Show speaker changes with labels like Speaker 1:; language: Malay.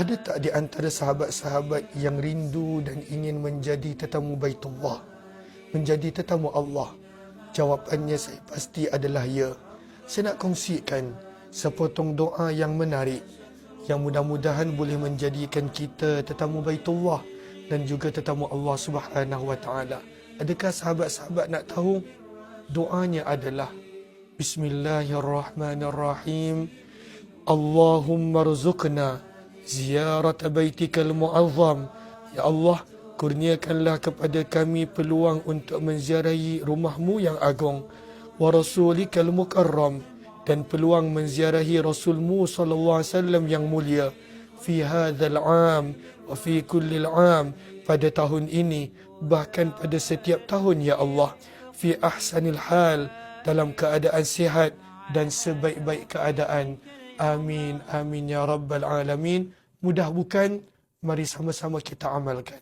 Speaker 1: ada tak di antara sahabat-sahabat yang rindu dan ingin menjadi tetamu Baitullah? Menjadi tetamu Allah? Jawapannya saya pasti adalah ya. Saya nak kongsikan sepotong doa yang menarik yang mudah-mudahan boleh menjadikan kita tetamu Baitullah dan juga tetamu Allah Subhanahu wa taala. Adakah sahabat-sahabat nak tahu? Doanya adalah Bismillahirrahmanirrahim. Allahumma rzuqna ziyarat baitikal mu'azzam. Ya Allah, kurniakanlah kepada kami peluang untuk menziarahi rumahmu yang agung. Wa rasulikal mukarram. Dan peluang menziarahi Rasulmu sallallahu alaihi wasallam yang mulia. Fi hadzal am wa fi kulli am pada tahun ini bahkan pada setiap tahun ya Allah. Fi ahsanil hal. Dalam keadaan sihat dan sebaik-baik keadaan. Amin amin ya rabbal alamin mudah bukan mari sama-sama kita amalkan